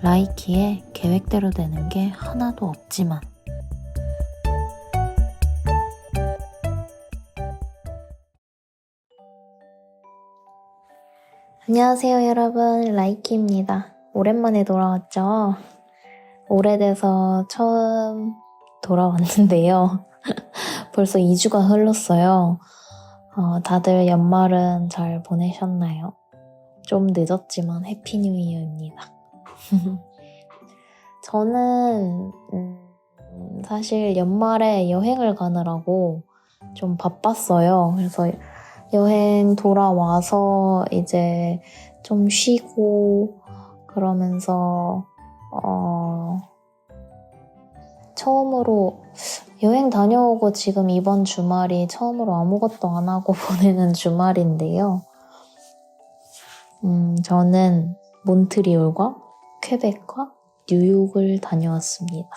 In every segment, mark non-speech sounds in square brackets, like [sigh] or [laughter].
라이키에 계획대로 되는 게 하나도 없지만. 안녕하세요 여러분. 라이키입니다. 오랜만에 돌아왔죠? 오래돼서 처음 돌아왔는데요. [laughs] 벌써 2주가 흘렀어요. 어, 다들 연말은 잘 보내셨나요? 좀 늦었지만 해피 뉴 이어입니다 [laughs] 저는 음, 사실 연말에 여행을 가느라고 좀 바빴어요. 그래서 여행 돌아와서 이제 좀 쉬고 그러면서 어, 처음으로 여행 다녀오고 지금 이번 주말이 처음으로 아무것도 안 하고 [laughs] 보내는 주말인데요. 음, 저는 몬트리올과 퀘벡과 뉴욕을 다녀왔습니다.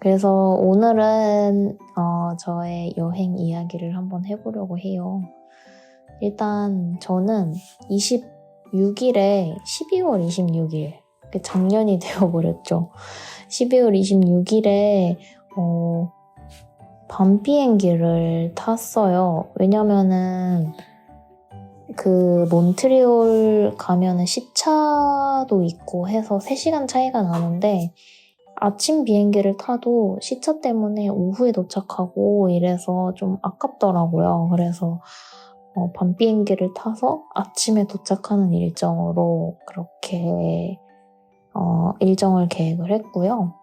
그래서 오늘은 어, 저의 여행 이야기를 한번 해보려고 해요. 일단 저는 26일에 12월 26일 작년이 [laughs] 되어버렸죠. 12월 26일에 어, 밤 비행기를 탔어요. 왜냐면은 그 몬트리올 가면은 시차도 있고 해서 3시간 차이가 나는데 아침 비행기를 타도 시차 때문에 오후에 도착하고 이래서 좀 아깝더라고요. 그래서 어, 밤 비행기를 타서 아침에 도착하는 일정으로 그렇게 어, 일정을 계획을 했고요.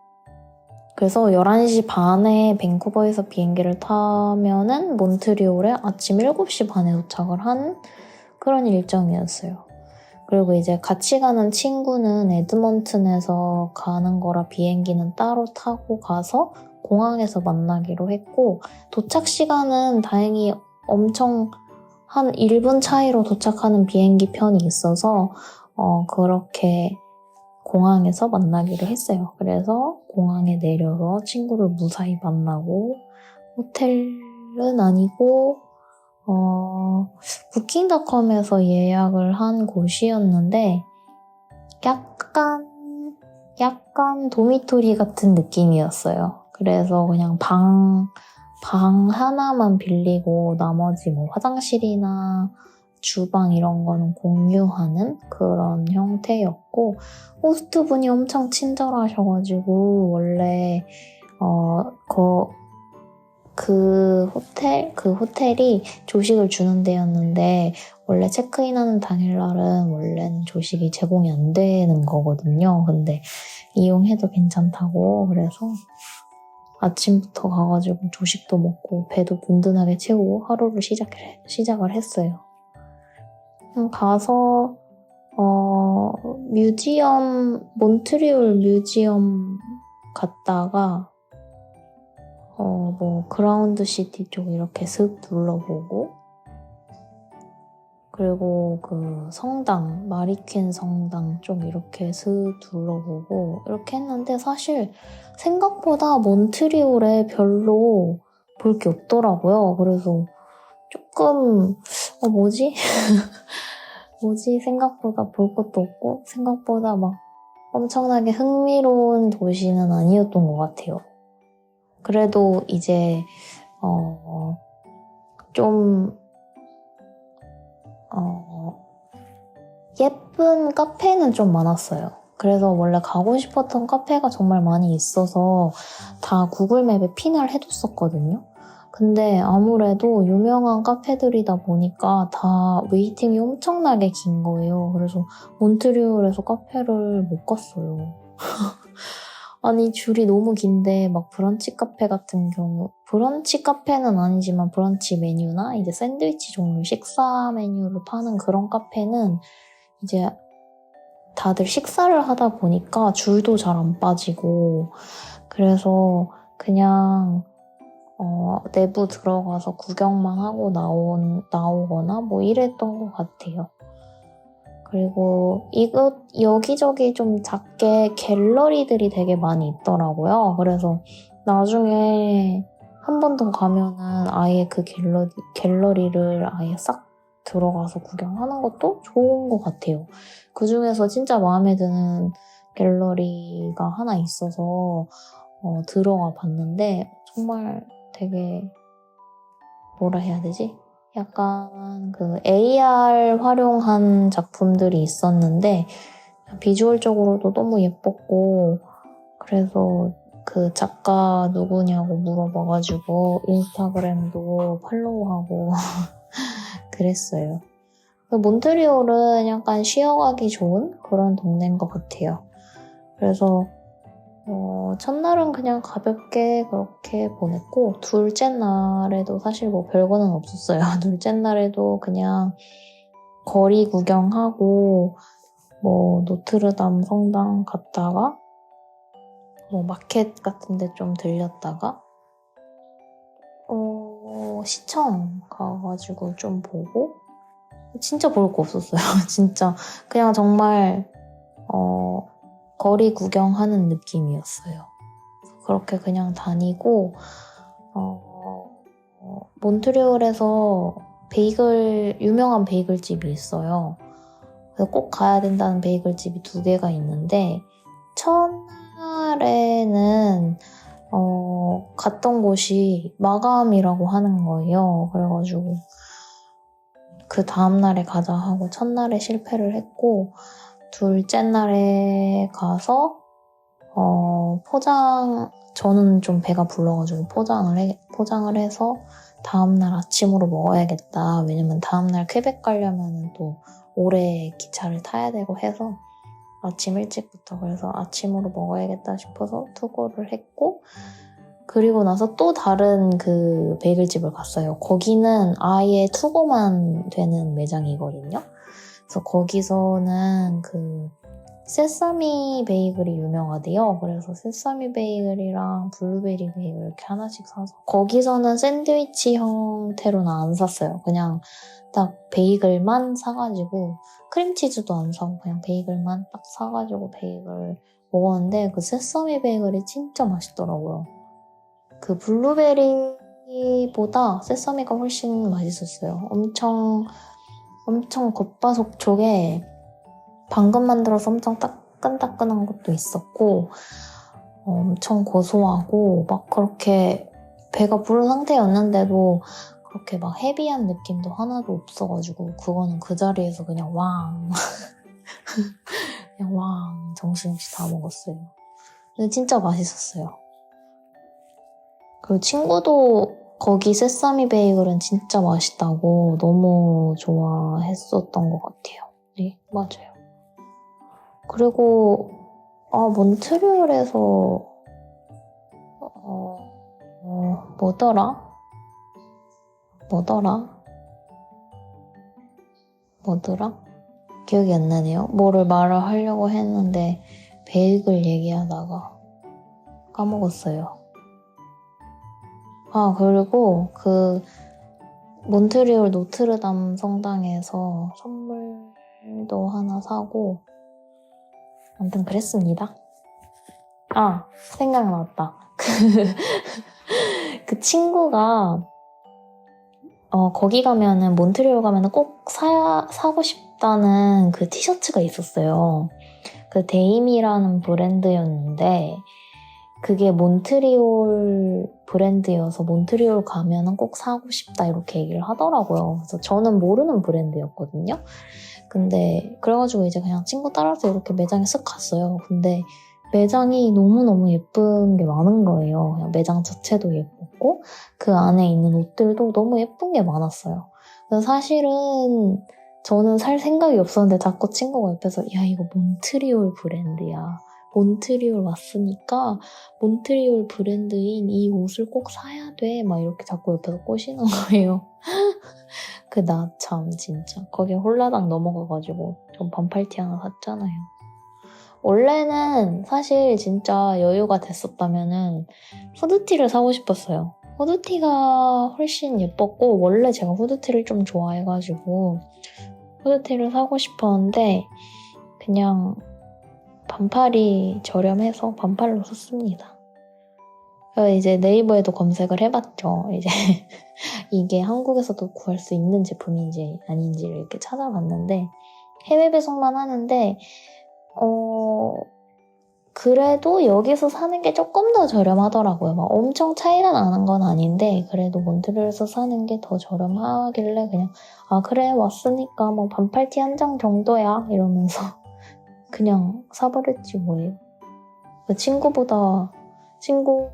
그래서 11시 반에 밴쿠버에서 비행기를 타면은 몬트리올에 아침 7시 반에 도착을 한 그런 일정이었어요. 그리고 이제 같이 가는 친구는 에드먼튼에서 가는 거라 비행기는 따로 타고 가서 공항에서 만나기로 했고, 도착 시간은 다행히 엄청 한 1분 차이로 도착하는 비행기 편이 있어서, 어, 그렇게 공항에서 만나기로 했어요. 그래서 공항에 내려서 친구를 무사히 만나고, 호텔은 아니고, 어, 부킹닷컴에서 예약을 한 곳이었는데, 약간, 약간 도미토리 같은 느낌이었어요. 그래서 그냥 방, 방 하나만 빌리고 나머지 뭐 화장실이나 주방 이런 거는 공유하는 그런 형태였고, 호스트 분이 엄청 친절하셔가지고, 원래, 어, 그, 그 호텔, 그 호텔이 조식을 주는 데였는데, 원래 체크인하는 당일날은 원래는 조식이 제공이 안 되는 거거든요. 근데 이용해도 괜찮다고, 그래서 아침부터 가가지고 조식도 먹고, 배도 든든하게 채우고 하루를 시작, 시작을 했어요. 가서, 어, 뮤지엄, 몬트리올 뮤지엄 갔다가, 어, 뭐, 그라운드 시티 쪽 이렇게 슥 둘러보고, 그리고 그 성당, 마리퀸 성당 쪽 이렇게 슥 둘러보고, 이렇게 했는데 사실 생각보다 몬트리올에 별로 볼 게 없더라고요. 그래서 조금, 어, 뭐지? [laughs] 뭐지? 생각보다 볼 것도 없고, 생각보다 막 엄청나게 흥미로운 도시는 아니었던 것 같아요. 그래도 이제 어, 좀 어, 예쁜 카페는 좀 많았어요. 그래서 원래 가고 싶었던 카페가 정말 많이 있어서 다 구글맵에 핀을 해뒀었거든요. 근데 아무래도 유명한 카페들이다 보니까 다 웨이팅이 엄청나게 긴 거예요. 그래서 몬트리올에서 카페를 못 갔어요. [laughs] 아니 줄이 너무 긴데 막 브런치 카페 같은 경우 브런치 카페는 아니지만 브런치 메뉴나 이제 샌드위치 종류 식사 메뉴를 파는 그런 카페는 이제 다들 식사를 하다 보니까 줄도 잘 안 빠지고 그래서 그냥 어, 내부 들어가서 구경만 하고 나온, 나오거나 뭐 이랬던 것 같아요. 그리고 이것 여기저기 좀 작게 갤러리들이 되게 많이 있더라고요. 그래서 나중에 한 번 더 가면은 아예 그 갤러리, 갤러리를 아예 싹 들어가서 구경하는 것도 좋은 것 같아요. 그 중에서 진짜 마음에 드는 갤러리가 하나 있어서 어, 들어가 봤는데 정말 되게 뭐라 해야 되지? 약간 그 AR 활용한 작품들이 있었는데 비주얼적으로도 너무 예뻤고 그래서 그 작가 누구냐고 물어봐가지고 인스타그램도 팔로우하고 [laughs] 그랬어요. 몬트리올은 약간 쉬어가기 좋은 그런 동네인 것 같아요. 그래서 어, 첫날은 그냥 가볍게 그렇게 보냈고 둘째 날에도 사실 뭐 별거는 없었어요. [laughs] 둘째 날에도 그냥 거리 구경하고 뭐 노트르담 성당 갔다가 뭐 마켓 같은 데 좀 들렸다가 어, 시청 가가지고 좀 보고 진짜 볼 거 없었어요. [laughs] 진짜 그냥 정말 어, 거리 구경하는 느낌이었어요. 그렇게 그냥 다니고 어, 어, 몬트리올에서 베이글 유명한 베이글집이 있어요. 그래서 꼭 가야 된다는 베이글집이 두 개가 있는데 첫날에는 어, 갔던 곳이 마감이라고 하는 거예요. 그래가지고 그 다음날에 가자 하고 첫날에 실패를 했고 둘째 날에 가서 어, 포장 저는 좀 배가 불러가지고 포장을 해, 포장을 해서 다음날 아침으로 먹어야겠다. 왜냐면 다음날 퀘벡 가려면 또 오래 기차를 타야 되고 해서 아침 일찍부터 그래서 아침으로 먹어야겠다 싶어서 투고를 했고 그리고 나서 또 다른 그 베이글집을 갔어요. 거기는 아예 투고만 되는 매장이거든요. 그래서 거기서는 그 세사미 베이글이 유명하대요. 그래서 세사미 베이글이랑 블루베리 베이글 이렇게 하나씩 사서 거기서는 샌드위치 형태로는 안 샀어요. 그냥 딱 베이글만 사가지고 크림치즈도 안 사고 그냥 베이글만 딱 사가지고 베이글 먹었는데 그 세사미 베이글이 진짜 맛있더라고요. 그 블루베리보다 세사미가 훨씬 맛있었어요. 엄청 엄청 겉바속 촉에 방금 만들어서 엄청 따끈따끈한 것도 있었고 어, 엄청 고소하고 막 그렇게 배가 부른 상태였는데도 그렇게 막 헤비한 느낌도 하나도 없어가지고 그거는 그 자리에서 그냥 왕 [laughs] 그냥 왕 정신없이 다 먹었어요. 근데 진짜 맛있었어요. 그 친구도 거기 세사미 베이글은 진짜 맛있다고 너무 좋아했었던 것 같아요. 네, 맞아요. 그리고, 아, 몬트리올에서, 어, 어, 뭐더라? 뭐더라? 뭐더라? 기억이 안 나네요. 뭐를 말을 하려고 했는데, 베이글 얘기하다가 까먹었어요. 아, 그리고 그 몬트리올 노트르담 성당에서 선물도 하나 사고 아무튼 그랬습니다. 아, 생각났다. 그, [laughs] 그 친구가 어, 거기 가면은 몬트리올 가면은 꼭 사, 사고 싶다는 그 티셔츠가 있었어요. 그 데임이라는 브랜드였는데 그게 몬트리올 브랜드여서 몬트리올 가면은 꼭 사고 싶다 이렇게 얘기를 하더라고요. 그래서 저는 모르는 브랜드였거든요. 근데 그래가지고 이제 그냥 친구 따라서 이렇게 매장에 쓱 갔어요. 근데 매장이 너무너무 예쁜 게 많은 거예요. 매장 자체도 예뻤고 그 안에 있는 옷들도 너무 예쁜 게 많았어요. 그래서 사실은 저는 살 생각이 없었는데 자꾸 친구가 옆에서 야 이거 몬트리올 브랜드야. 몬트리올 왔으니까 몬트리올 브랜드인 이 옷을 꼭 사야 돼. 막 이렇게 자꾸 옆에서 꼬시는 거예요. [laughs] 그 나 참 진짜 거기에 홀라당 넘어가가지고 전 반팔티 하나 샀잖아요. 원래는 사실 진짜 여유가 됐었다면은 후드티를 사고 싶었어요. 후드티가 훨씬 예뻤고 원래 제가 후드티를 좀 좋아해가지고 후드티를 사고 싶었는데 그냥 반팔이 저렴해서 반팔로 샀습니다. 이제 네이버에도 검색을 해봤죠. 이제 [laughs] 이게 한국에서도 구할 수 있는 제품인지 아닌지를 이렇게 찾아봤는데 해외 배송만 하는데 어 그래도 여기서 사는 게 조금 더 저렴하더라고요. 막 엄청 차이가 나는 건 아닌데 그래도 몬트리올에서 사는 게 더 저렴하길래 그냥 아 그래 왔으니까 뭐 반팔티 한 장 정도야 이러면서 그냥 사버렸지 뭐예요. 그 친구보다 친구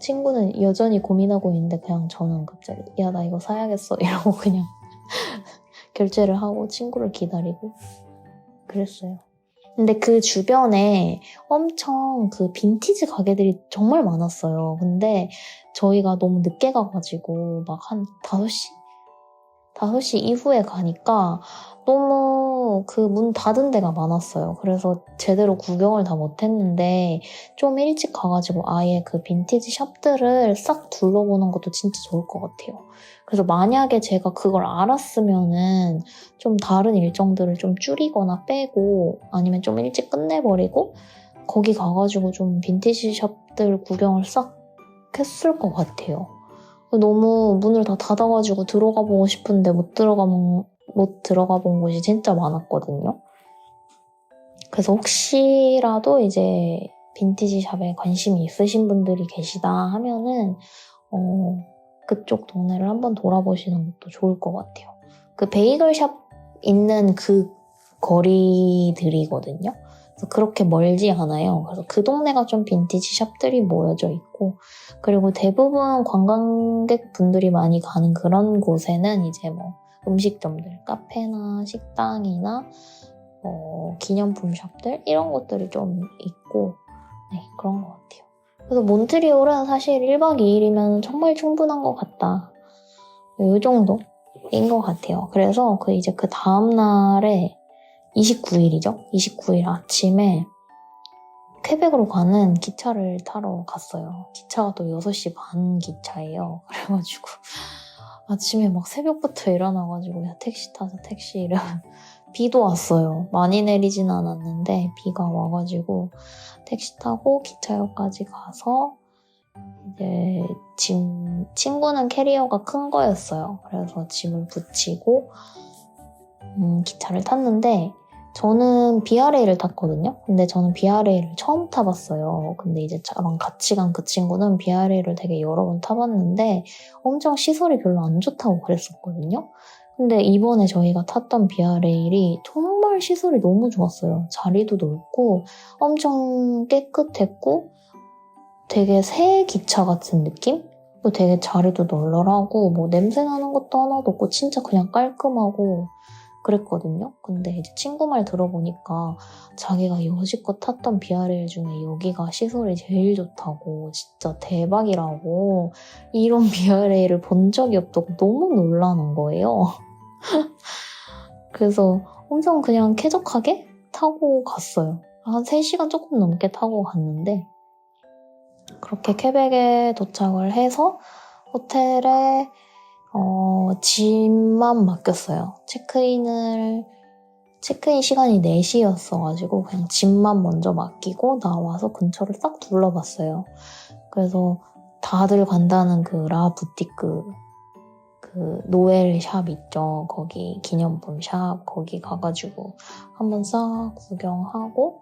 친구는 여전히 고민하고 있는데 그냥 저는 갑자기 야 나 이거 사야겠어 [laughs] 이러고 그냥 [laughs] 결제를 하고 친구를 기다리고 그랬어요. 근데 그 주변에 엄청 그 빈티지 가게들이 정말 많았어요. 근데 저희가 너무 늦게 가가지고 막 한 5시? 5시 이후에 가니까 너무 그 문 닫은 데가 많았어요. 그래서 제대로 구경을 다 못했는데 좀 일찍 가가지고 아예 그 빈티지 샵들을 싹 둘러보는 것도 진짜 좋을 것 같아요. 그래서 만약에 제가 그걸 알았으면은 좀 다른 일정들을 좀 줄이거나 빼고 아니면 좀 일찍 끝내버리고 거기 가가지고 좀 빈티지 샵들 구경을 싹 했을 것 같아요. 너무 문을 다 닫아가지고 들어가 보고 싶은데 못 들어가 본- 못 들어가 본 곳이 진짜 많았거든요. 그래서 혹시라도 이제 빈티지 샵에 관심이 있으신 분들이 계시다 하면은 어, 그쪽 동네를 한번 돌아보시는 것도 좋을 것 같아요. 그 베이글 샵 있는 그 거리들이거든요. 그렇게 멀지 않아요. 그래서 그 동네가 좀 빈티지 샵들이 모여져 있고, 그리고 대부분 관광객 분들이 많이 가는 그런 곳에는 이제 뭐 음식점들, 카페나 식당이나 어, 기념품 샵들 이런 것들이 좀 있고, 네 그런 것 같아요. 그래서 몬트리올은 사실 1박 2일이면 정말 충분한 것 같다. 이 정도인 것 같아요. 그래서 그 이제 그 다음날에 29일이죠. 29일 아침에 퀘벡으로 가는 기차를 타러 갔어요. 기차가 또 6시 반 기차예요. [laughs] 그래가지고 아침에 막 새벽부터 일어나가지고 야 택시 타자 택시 이러면 [laughs] 비도 왔어요. 많이 내리진 않았는데 비가 와가지고 택시 타고 기차역까지 가서 이제 짐 친구는 캐리어가 큰 거였어요. 그래서 짐을 붙이고 음, 기차를 탔는데 저는 비아레이를 탔거든요. 근데 저는 비아레이를 처음 타봤어요. 근데 이제 저랑 같이 간 그 친구는 비아레이를 되게 여러 번 타봤는데 엄청 시설이 별로 안 좋다고 그랬었거든요. 근데 이번에 저희가 탔던 비아레일이 정말 시설이 너무 좋았어요. 자리도 넓고 엄청 깨끗했고 되게 새 기차 같은 느낌? 또 되게 자리도 널널하고 뭐 냄새 나는 것도 하나도 없고 진짜 그냥 깔끔하고 그랬거든요. 근데 이제 친구 말 들어보니까 자기가 여지껏 탔던 비아레일 중에 여기가 시설이 제일 좋다고 진짜 대박이라고 이런 [laughs] 비아레일을 본 적이 없다고 너무 놀라는 거예요. [laughs] 그래서 엄청 그냥 쾌적하게 타고 갔어요. 한 3시간 조금 넘게 타고 갔는데 그렇게 퀘벡에 도착을 해서 호텔에 어, 짐만 맡겼어요. 체크인을, 체크인 시간이 4시였어가지고 그냥 짐만 먼저 맡기고 나와서 근처를 싹 둘러봤어요. 그래서 다들 간다는 그 라 부티크, 그 노엘 샵 있죠. 거기 기념품 샵, 거기 가가지고 한번 싹 구경하고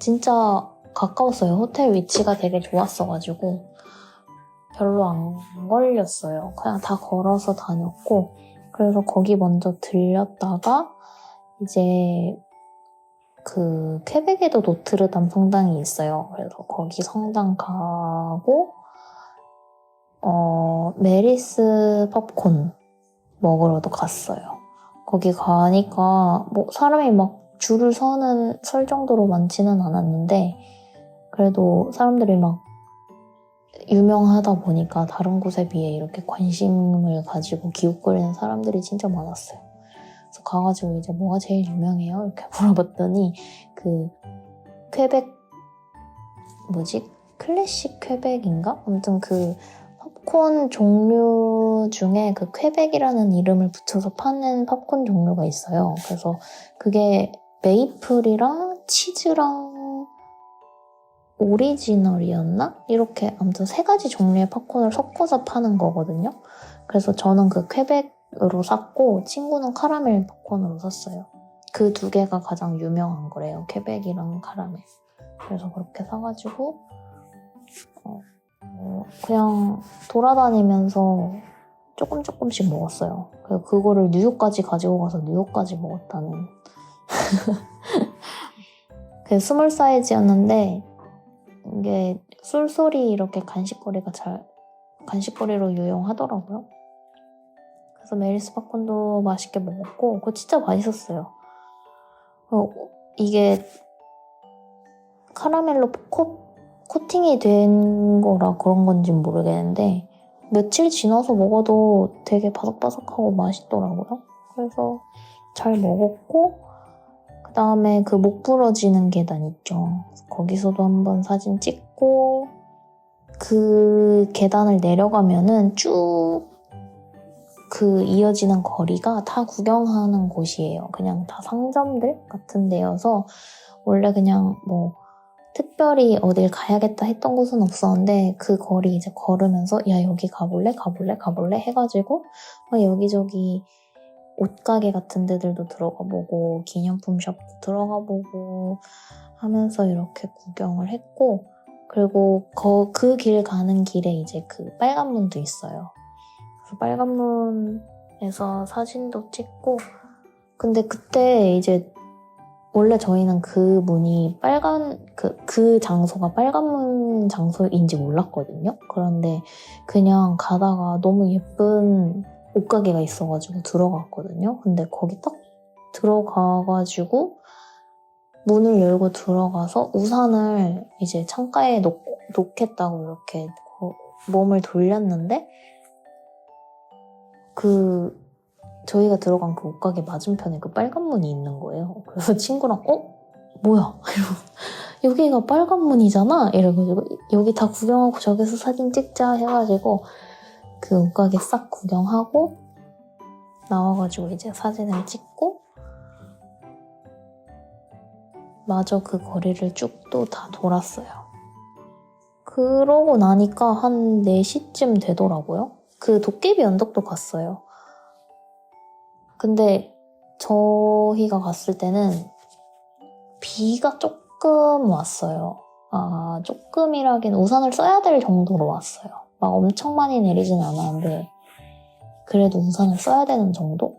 진짜 가까웠어요. 호텔 위치가 되게 좋았어가지고 별로 안 걸렸어요. 그냥 다 걸어서 다녔고, 그래서 거기 먼저 들렸다가, 이제, 그, 퀘벡에도 노트르담 성당이 있어요. 그래서 거기 성당 가고, 어, 메리스 팝콘 먹으러도 갔어요. 거기 가니까, 뭐, 사람이 막 줄을 서는, 설 정도로 많지는 않았는데, 그래도 사람들이 막 유명하다 보니까 다른 곳에 비해 이렇게 관심을 가지고 기웃거리는 사람들이 진짜 많았어요. 그래서 가가지고 이제 뭐가 제일 유명해요? 이렇게 [laughs] 물어봤더니 그 퀘벡 뭐지? 클래식 퀘벡인가? 아무튼 그 팝콘 종류 중에 그 퀘벡이라는 이름을 붙여서 파는 팝콘 종류가 있어요. 그래서 그게 메이플이랑 치즈랑 오리지널이었나? 이렇게 아무튼 세 가지 종류의 팝콘을 섞어서 파는 거거든요. 그래서 저는 그 퀘벡으로 샀고 친구는 카라멜 팝콘으로 샀어요. 그 두 개가 가장 유명한 거래요. 퀘벡이랑 카라멜. 그래서 그렇게 사가지고 어, 어, 그냥 돌아다니면서 조금 조금씩 먹었어요. 그래서 그거를 뉴욕까지 가지고 가서 뉴욕까지 먹었다는. [laughs] 그 스몰 사이즈였는데 이게 술술이 이렇게 간식거리가 잘 간식거리로 유용하더라고요. 그래서 메리스 팝콘도 맛있게 먹었고 그거 진짜 맛있었어요. 어, 이게 카라멜로 코, 코팅이 된 거라 그런 건지 모르겠는데 며칠 지나서 먹어도 되게 바삭바삭하고 맛있더라고요. 그래서 잘 먹었고 그 다음에 그 목 부러지는 계단 있죠. 거기서도 한번 사진 찍고 그 계단을 내려가면은 쭉 그 이어지는 거리가 다 구경하는 곳이에요. 그냥 다 상점들 같은 데여서 원래 그냥 뭐 특별히 어딜 가야겠다 했던 곳은 없었는데 그 거리 이제 걸으면서 야 여기 가볼래 가볼래 가볼래 해가지고 막 여기저기 옷가게 같은 데들도 들어가 보고 기념품 샵도 들어가 보고 하면서 이렇게 구경을 했고 그리고 그 길 가는 길에 이제 그 빨간 문도 있어요. 그래서 빨간 문에서 사진도 찍고 근데 그때 이제 원래 저희는 그 문이 빨간 그, 그 장소가 빨간 문 장소인지 몰랐거든요. 그런데 그냥 가다가 너무 예쁜 옷가게가 있어가지고 들어갔거든요. 근데 거기 딱 들어가가지고 문을 열고 들어가서 우산을 이제 창가에 놓, 놓겠다고 이렇게 몸을 돌렸는데 그 저희가 들어간 그 옷가게 맞은편에 그 빨간 문이 있는 거예요. 그래서 친구랑 어? 뭐야? 이러고 [laughs] 여기가 빨간 문이잖아? 이래가지고 여기 다 구경하고 저기서 사진 찍자 해가지고 그 옷가게 싹 구경하고 나와가지고 이제 사진을 찍고 마저 그 거리를 쭉 또 다 돌았어요. 그러고 나니까 한 4시쯤 되더라고요. 그 도깨비 언덕도 갔어요. 근데 저희가 갔을 때는 비가 조금 왔어요. 아, 조금이라긴 우산을 써야 될 정도로 왔어요. 막 엄청 많이 내리진 않았는데, 그래도 우산을 써야 되는 정도?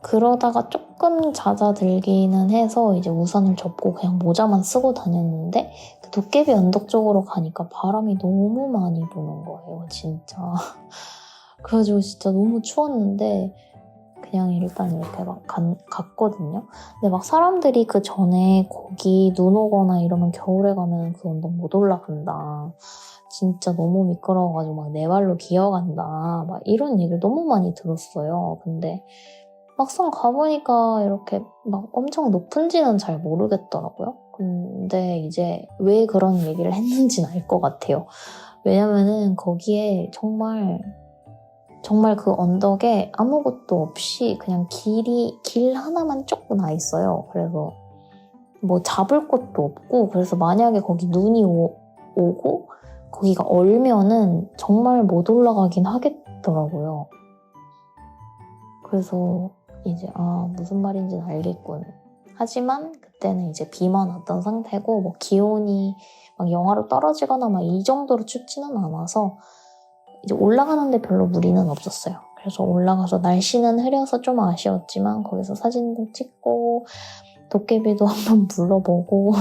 그러다가 조금 잦아들기는 해서 이제 우산을 접고 그냥 모자만 쓰고 다녔는데, 그 도깨비 언덕 쪽으로 가니까 바람이 너무 많이 부는 거예요, 진짜. [laughs] 그래가지고 진짜 너무 추웠는데, 그냥 일단 이렇게 막 간, 갔거든요. 근데 막 사람들이 그 전에 거기 눈 오거나 이러면 겨울에 가면 그 언덕 못 올라간다. 진짜 너무 미끄러워가지고 막 내 발로 기어간다. 막 이런 얘기를 너무 많이 들었어요. 근데 막상 가보니까 이렇게 막 엄청 높은지는 잘 모르겠더라고요. 근데 이제 왜 그런 얘기를 했는지는 알 것 같아요. 왜냐면은 거기에 정말 정말 그 언덕에 아무것도 없이 그냥 길이, 길 하나만 쭉나 있어요. 그래서 뭐 잡을 것도 없고, 그래서 만약에 거기 눈이 오, 오고, 거기가 얼면은 정말 못 올라가긴 하겠더라고요. 그래서 이제, 아, 무슨 말인지는 알겠군. 하지만 그때는 이제 비만 왔던 상태고, 뭐 기온이 막 영하로 떨어지거나 막 이 정도로 춥지는 않아서, 이제 올라가는데 별로 무리는 없었어요. 그래서 올라가서 날씨는 흐려서 좀 아쉬웠지만 거기서 사진도 찍고 도깨비도 [laughs] 한번 불러보고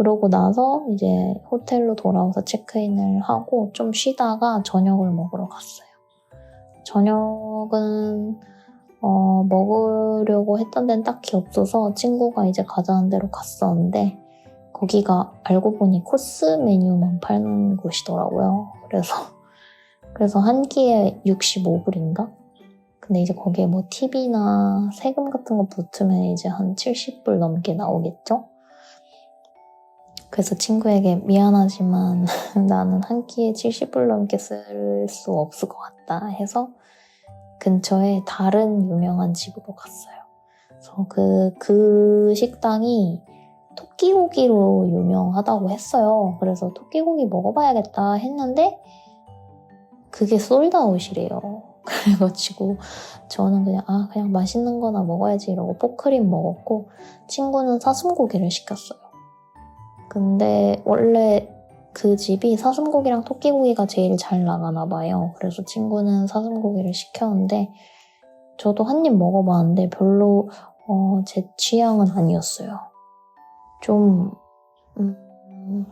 그러고 나서 이제 호텔로 돌아와서 체크인을 하고 좀 쉬다가 저녁을 먹으러 갔어요. 저녁은 어, 먹으려고 했던 데는 딱히 없어서 친구가 이제 가자는 대로 갔었는데 거기가 알고 보니 코스 메뉴만 파는 곳이더라고요. 그래서 [laughs] 그래서 한 끼에 65불인가? 근데 이제 거기에 뭐 팁이나 세금 같은 거 붙으면 이제 한 70불 넘게 나오겠죠? 그래서 친구에게 미안하지만 [laughs] 나는 한 끼에 70불 넘게 쓸 수 없을 것 같다 해서 근처에 다른 유명한 집으로 갔어요. 그래서 그, 그 식당이 토끼고기로 유명하다고 했어요. 그래서 토끼고기 먹어봐야겠다 했는데 그게 솔드아웃이래요. [laughs] 그래가지고 저는 그냥 아 그냥 맛있는 거나 먹어야지 이러고 포크림 먹었고 친구는 사슴고기를 시켰어요. 근데 원래 그 집이 사슴고기랑 토끼고기가 제일 잘 나가나 봐요. 그래서 친구는 사슴고기를 시켰는데 저도 한 입 먹어봤는데 별로 어, 제 취향은 아니었어요. 좀, 음,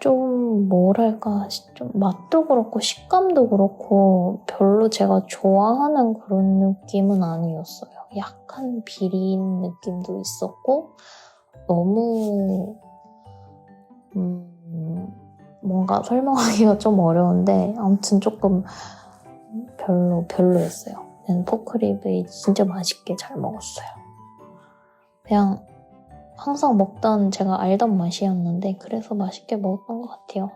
좀 뭐랄까 좀 맛도 그렇고 식감도 그렇고 별로 제가 좋아하는 그런 느낌은 아니었어요. 약간 비린 느낌도 있었고 너무 음, 뭔가 설명하기가 [laughs] 좀 어려운데 아무튼 조금 별로 별로였어요. 저는 포크립이 진짜 맛있게 잘 먹었어요. 그냥 항상 먹던 제가 알던 맛이었는데 그래서 맛있게 먹었던 것 같아요.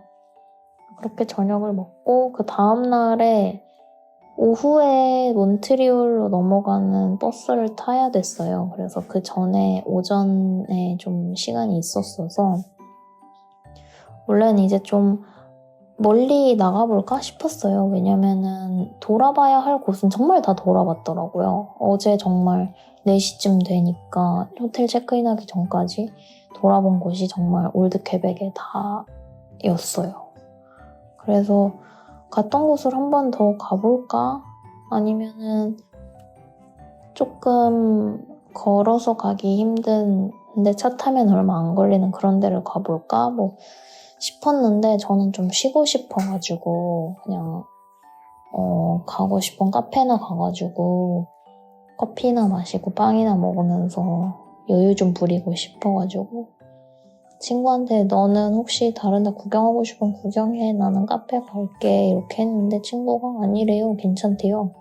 그렇게 저녁을 먹고 그 다음 날에 오후에 몬트리올로 넘어가는 버스를 타야 됐어요. 그래서 그 전에 오전에 좀 시간이 있었어서 원래는 이제 좀 멀리 나가볼까 싶었어요. 왜냐면은 돌아봐야 할 곳은 정말 다 돌아봤더라고요. 어제 정말 4시쯤 되니까 호텔 체크인하기 전까지 돌아본 곳이 정말 올드 퀘벡에 다였어요. 그래서 갔던 곳을 한 번 더 가볼까? 아니면은 조금 걸어서 가기 힘든 근데 차 타면 얼마 안 걸리는 그런 데를 가볼까? 뭐 싶었는데 저는 좀 쉬고 싶어가지고 그냥 어, 가고 싶은 카페나 가가지고 커피나 마시고 빵이나 먹으면서 여유 좀 부리고 싶어가지고 친구한테 너는 혹시 다른 데 구경하고 싶으면 구경해. 나는 카페 갈게. 이렇게 했는데 친구가 아니래요. 괜찮대요.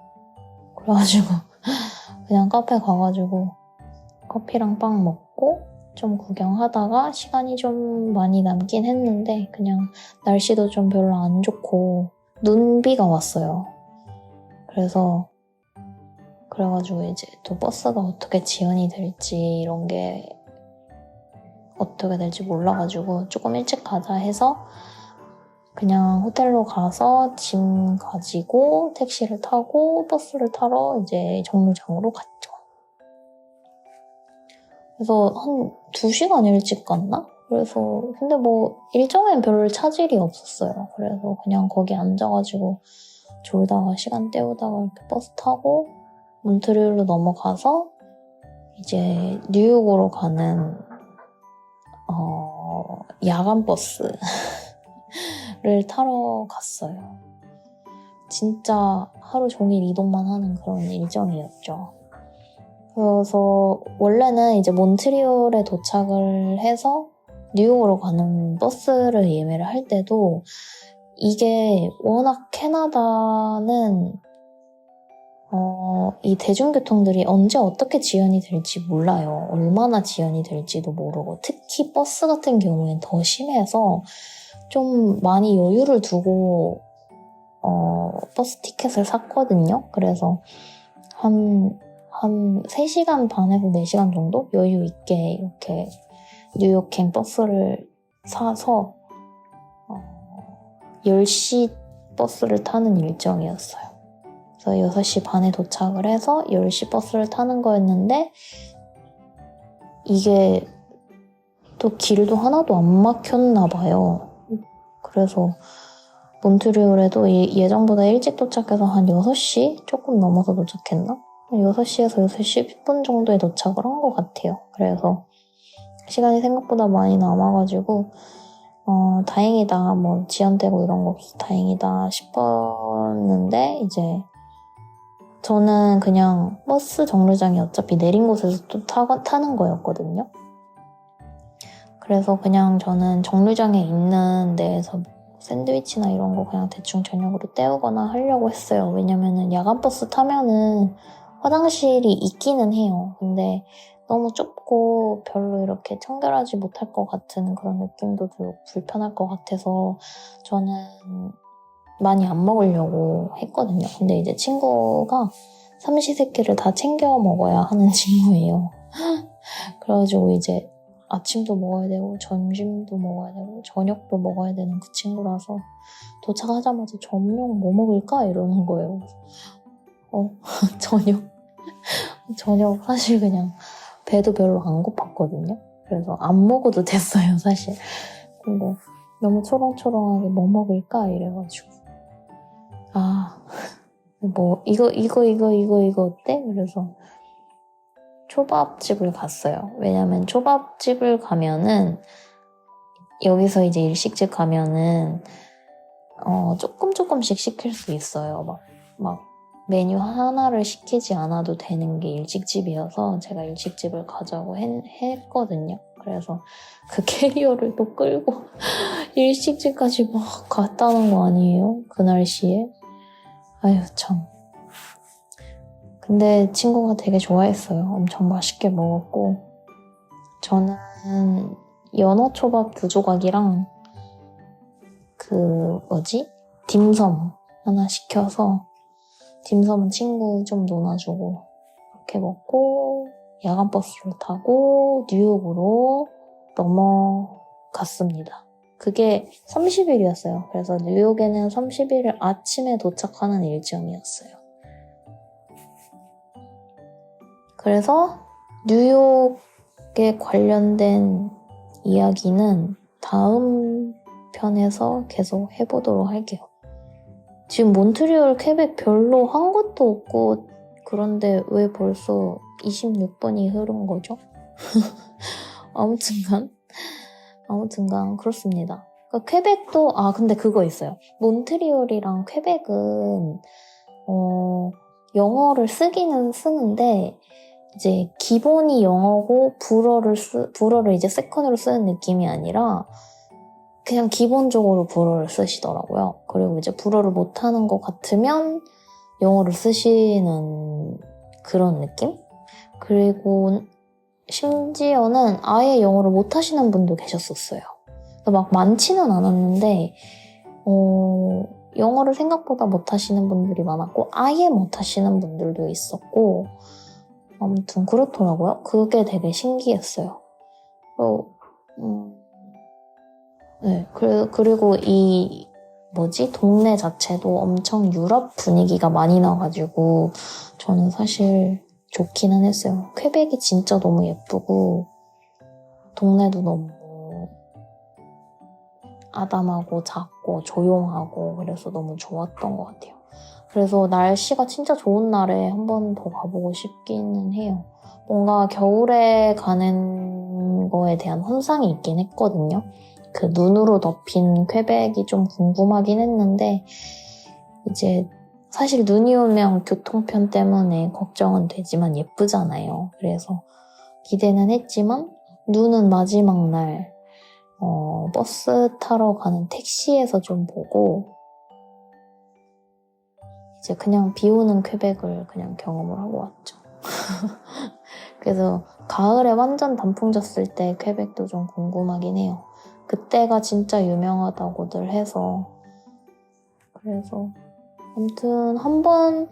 그래가지고 [laughs] 그냥 카페 가가지고 커피랑 빵 먹고 좀 구경하다가 시간이 좀 많이 남긴 했는데 그냥 날씨도 좀 별로 안 좋고 눈비가 왔어요. 그래서 그래가지고 이제 또 버스가 어떻게 지연이 될지 이런 게 어떻게 될지 몰라가지고 조금 일찍 가자 해서 그냥 호텔로 가서 짐 가지고 택시를 타고 버스를 타러 이제 정류장으로 갔죠. 그래서 한 2시간 일찍 갔나? 그래서 근데 뭐 일정엔 별 차질이 없었어요. 그래서 그냥 거기 앉아가지고 졸다가 시간 때우다가 이렇게 버스 타고 몬트리올로 넘어가서 이제 뉴욕으로 가는 어, 야간 버스를 타러 갔어요. 진짜 하루 종일 이동만 하는 그런 일정이었죠. 그래서 원래는 이제 몬트리올에 도착을 해서 뉴욕으로 가는 버스를 예매를 할 때도 이게 워낙 캐나다는 어, 이 대중교통들이 언제 어떻게 지연이 될지 몰라요. 얼마나 지연이 될지도 모르고 특히 버스 같은 경우엔 더 심해서 좀 많이 여유를 두고 어, 버스 티켓을 샀거든요. 그래서 한, 한 3시간 반에서 4시간 정도 여유 있게 이렇게 뉴욕행 버스를 사서 어, 10시 버스를 타는 일정이었어요. 그래서 6시 반에 도착을 해서 10시 버스를 타는 거였는데 이게 또 길도 하나도 안 막혔나 봐요. 그래서 몬트리올에도 예정보다 일찍 도착해서 한 6시 조금 넘어서 도착했나? 6시에서 6시 10분 정도에 도착을 한 것 같아요. 그래서 시간이 생각보다 많이 남아가지고 어, 다행이다 뭐 지연되고 이런 거 없어 다행이다 싶었는데 이제 저는 그냥 버스 정류장이 어차피 내린 곳에서 또 타, 타는 거였거든요. 그래서 그냥 저는 정류장에 있는 데에서 샌드위치나 이런 거 그냥 대충 저녁으로 때우거나 하려고 했어요. 왜냐면은 야간 버스 타면은 화장실이 있기는 해요. 근데 너무 좁고 별로 이렇게 청결하지 못할 것 같은 그런 느낌도 들고 불편할 것 같아서 저는 많이 안 먹으려고 했거든요. 근데 이제 친구가 삼시세끼를 다 챙겨 먹어야 하는 [laughs] 친구예요. 그래가지고 이제 아침도 먹어야 되고 점심도 먹어야 되고 저녁도 먹어야 되는 그 친구라서 도착하자마자 저녁 뭐 먹을까 이러는 거예요. 어 [laughs] 저녁 저녁 사실 그냥 배도 별로 안 고팠거든요. 그래서 안 먹어도 됐어요 사실. 근데 너무 초롱초롱하게 뭐 먹을까 이래가지고 아 뭐 이거 이거 이거 이거 이거 어때? 그래서 초밥집을 갔어요. 왜냐면 초밥집을 가면은 여기서 이제 일식집 가면은 어 조금 조금씩 시킬 수 있어요. 막 막 메뉴 하나를 시키지 않아도 되는 게 일식집이어서 제가 일식집을 가자고 했, 했거든요. 그래서 그 캐리어를 또 끌고 [laughs] 일식집까지 막 갔다는 거 아니에요? 그 날씨에. 아유, 참. 근데 친구가 되게 좋아했어요. 엄청 맛있게 먹었고. 저는 연어 초밥 두 조각이랑 그, 뭐지? 딤섬 하나 시켜서 딤섬은 친구 좀 놀아주고 이렇게 먹고 야간 버스를 타고 뉴욕으로 넘어갔습니다. 그게 30일이었어요. 그래서 뉴욕에는 30일 아침에 도착하는 일정이었어요. 그래서 뉴욕에 관련된 이야기는 다음 편에서 계속 해보도록 할게요. 지금 몬트리올, 퀘벡 별로 한 것도 없고 그런데 왜 벌써 26번이 흐른 거죠? [laughs] 아무튼간 아무튼간 그렇습니다. 그러니까 퀘벡도 아 근데 그거 있어요. 몬트리올이랑 퀘벡은 어, 영어를 쓰기는 쓰는데 이제 기본이 영어고 불어를 쓰 불어를 이제 세컨으로 쓰는 느낌이 아니라 그냥 기본적으로 불어를 쓰시더라고요. 그리고 이제 불어를 못하는 것 같으면 영어를 쓰시는 그런 느낌? 그리고 심지어는 아예 영어를 못하시는 분도 계셨었어요. 막 많지는 않았는데, 어, 영어를 생각보다 못하시는 분들이 많았고, 아예 못하시는 분들도 있었고, 아무튼 그렇더라고요. 그게 되게 신기했어요. 어, 음, 네, 그, 그리고 이, 뭐지? 동네 자체도 엄청 유럽 분위기가 많이 나가지고, 저는 사실 좋기는 했어요. 퀘벡이 진짜 너무 예쁘고, 동네도 너무 아담하고 작고 조용하고, 그래서 너무 좋았던 것 같아요. 그래서 날씨가 진짜 좋은 날에 한 번 더 가보고 싶기는 해요. 뭔가 겨울에 가는 거에 대한 환상이 있긴 했거든요. 그 눈으로 덮인 퀘벡이 좀 궁금하긴 했는데, 이제 사실 눈이 오면 교통편 때문에 걱정은 되지만 예쁘잖아요. 그래서 기대는 했지만, 눈은 마지막 날, 어, 버스 타러 가는 택시에서 좀 보고, 이제 그냥 비 오는 퀘벡을 그냥 경험을 하고 왔죠. [laughs] 그래서 가을에 완전 단풍 졌을 때 퀘벡도 좀 궁금하긴 해요. 그때가 진짜 유명하다고들 해서 그래서 아무튼 한 번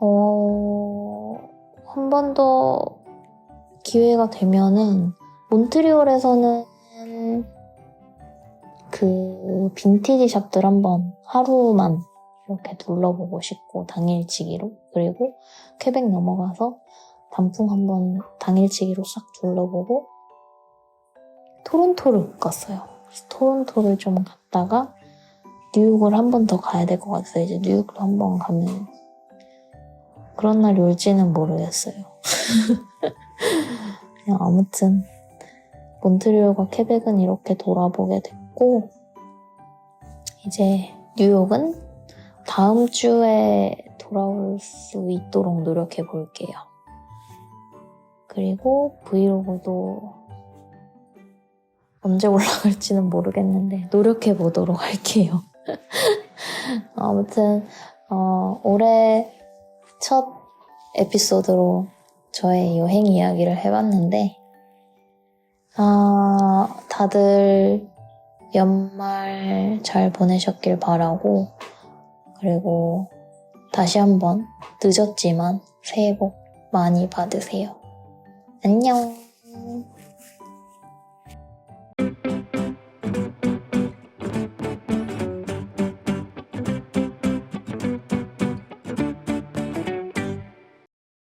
어, 한 번 더 기회가 되면은 몬트리올에서는 그 빈티지 샵들 한번 하루만 이렇게 둘러보고 싶고 당일치기로 그리고 퀘벡 넘어가서 단풍 한번 당일치기로 싹 둘러보고 토론토를 못 갔어요. 토론토를 좀 갔다가 뉴욕을 한 번 더 가야 될 것 같아서 이제 뉴욕도 한 번 가면 그런 날이 올지는 모르겠어요. [laughs] 그냥 아무튼 몬트리올과 퀘벡은 이렇게 돌아보게 됐고 이제 뉴욕은 다음 주에 돌아올 수 있도록 노력해 볼게요. 그리고 브이로그도 언제 올라갈지는 모르겠는데 노력해 보도록 할게요. [laughs] 아무튼 어, 올해 첫 에피소드로 저의 여행 이야기를 해봤는데 아, 다들 연말 잘 보내셨길 바라고 그리고 다시 한번 늦었지만 새해 복 많이 받으세요. 안녕.